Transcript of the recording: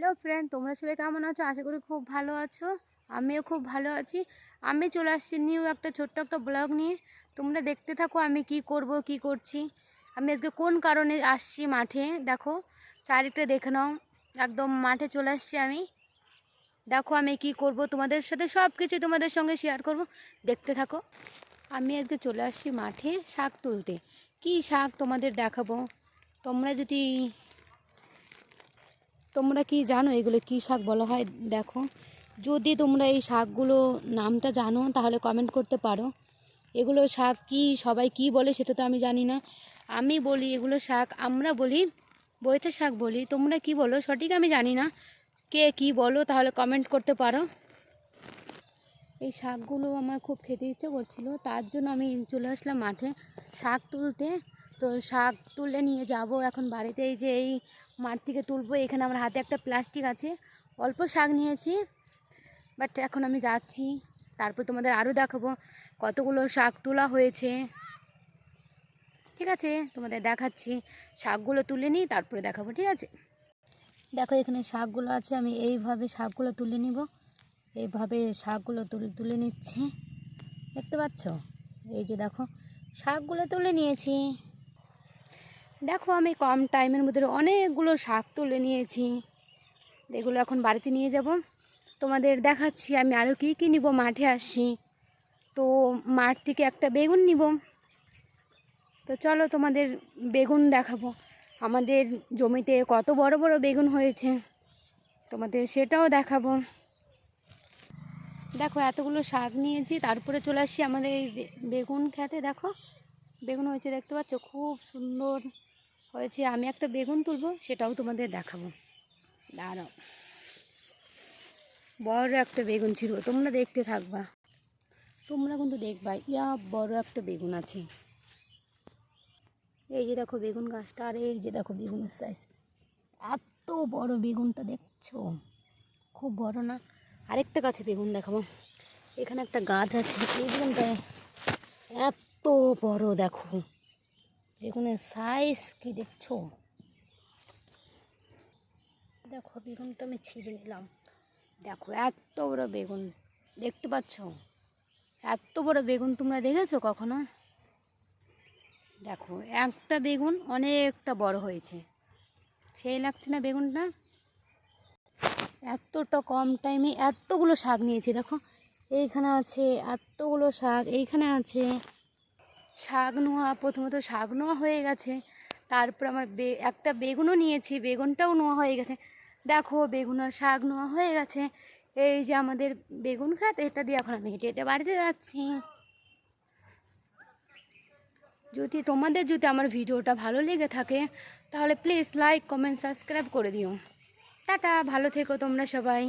Hello friend, তোমরা সবাই কেমন আছো? আশা করি খুব ভালো আছো। আমিও খুব ভালো আছি। আমি চলে আসছি নিউ একটা ছোট্ট একটা ব্লগ নিয়ে। তোমরা দেখতে থাকো আমি কি করব, কি করছি। আমি আজকে কোন কারণে আসছি মাঠে? দেখো চারিটা দেখে নাও। একদম মাঠে চলে আসছি আমি। দেখো আমি কি করব, তোমাদের সাথে সব কিছু তোমাদের সঙ্গে শেয়ার করব। দেখতে থাকো। আমি আজকে চলে আসছি মাঠে শাক তুলতে। কি শাক তোমাদের দেখাবো? তোমরা যদি তোমরা কি জানো এগুলো কি শাক বলা হয়? দেখো। যদি তোমরা এই শাকগুলো নামটা জানো, তাহলে কমেন্ট করতে পারো। এগুলো শাক কি, সবাই কি বলে সেটা তো আমি জানি না। আমি বলি এগুলো শাক, আমরা বলি বইতে শাক বলি। তোমরা কি বলো? সঠিক আমি জানি না। কে কি বলো, তাহলে কমেন্ট করতে পারো। এই শাকগুলো আমার খুব খেতে ইচ্ছে করছিল, তার জন্য আমি চলে আসলাম মাঠে শাক তুলতে। তো শাক তুলে নিয়ে যাব এখন বাড়িতে এই যে এই মাঠ থেকে তুলবো, এখানে আমার হাতে একটা প্লাস্টিক আছে। অল্প শাক নিয়েছি বাট এখন আমি যাচ্ছি। তারপর তোমাদের আরও দেখাবো কতগুলো শাক তোলা হয়েছে। ঠিক আছে, তোমাদের দেখাচ্ছি। শাকগুলো তুলে নিই, তারপরে দেখাবো, ঠিক আছে? দেখো, এখানে শাকগুলো আছে, আমি এইভাবে শাকগুলো তুলে নিব। এইভাবে শাকগুলো তুলে তুলে নিচ্ছি। দেখতে পাচ্ছ? এই যে দেখো, শাকগুলো তুলে নিয়েছি। দেখো আমি কম টাইমের মধ্যে অনেকগুলো শাক তুলে নিয়েছি। এগুলো এখন বাড়িতে নিয়ে যাব। তোমাদের দেখাচ্ছি আমি আরও কী কী নিব মাঠে আসছি। তো মাঠ থেকে একটা বেগুন নিব। তো চলো তোমাদের বেগুন দেখাবো। আমাদের জমিতে কত বড় বড় বেগুন হয়েছে, তোমাদের সেটাও দেখাবো। দেখো এতগুলো শাক নিয়েছি, তারপরে চলে আসছি আমাদের এই বেগুন খেতে। দেখো বেগুন হয়েছে, দেখতে পাচ্ছ? খুব সুন্দর হয়েছে। আমি একটা বেগুন তুলবো, সেটাও তোমাদের দেখাবো। দাঁড়াও। বড় একটা বেগুন ছিল, তোমরা দেখতে থাকবা। তোমরা কিন্তু দেখবা, ইয়া, বড় একটা বেগুন আছে। এই যে দেখো বেগুন গাছটা, আর এই যে দেখো বেগুনের সাইজ এত বড় বেগুনটা দেখছ? খুব বড় না? আরেকটা গাছে বেগুন দেখাবো। এখানে একটা গাছ আছে, এই বেগুনটা এত বড় দেখো। বেগুনের সাইজ কি দেখছ? দেখো, বেগুনটা আমি ছিঁড়ে নিলাম। দেখো, এত বড় বেগুন। দেখতে পাচ্ছ? এত বড় বেগুন তোমরা দেখেছ কখনো? দেখো, একটা বেগুন অনেকটা বড় হয়েছে। সেই লাগছে না বেগুনটা? এতটা কম টাইমে এতগুলো শাক নিয়েছি, দেখো। এইখানে আছে এতগুলো শাক, এইখানে আছে শাক নোয়া, প্রথমত শাক নোয়া হয়ে গেছে। তারপর আমার বে, একটা বেগুনও নিয়েছি, বেগুনটাও নোয়া হয়ে গেছে। দেখো, বেগুন আর শাক নোয়া হয়ে গেছে। এই যে আমাদের বেগুন খাত এটা দিয়ে এখন আমি হেঁটে হেঁটে বাড়িতে যাচ্ছি। যদি তোমাদের, যদি আমার ভিডিওটা ভালো লেগে থাকে, তাহলে প্লিজ লাইক কমেন্ট সাবস্ক্রাইব করে দিও। টাটা, ভালো থেকো তোমরা সবাই।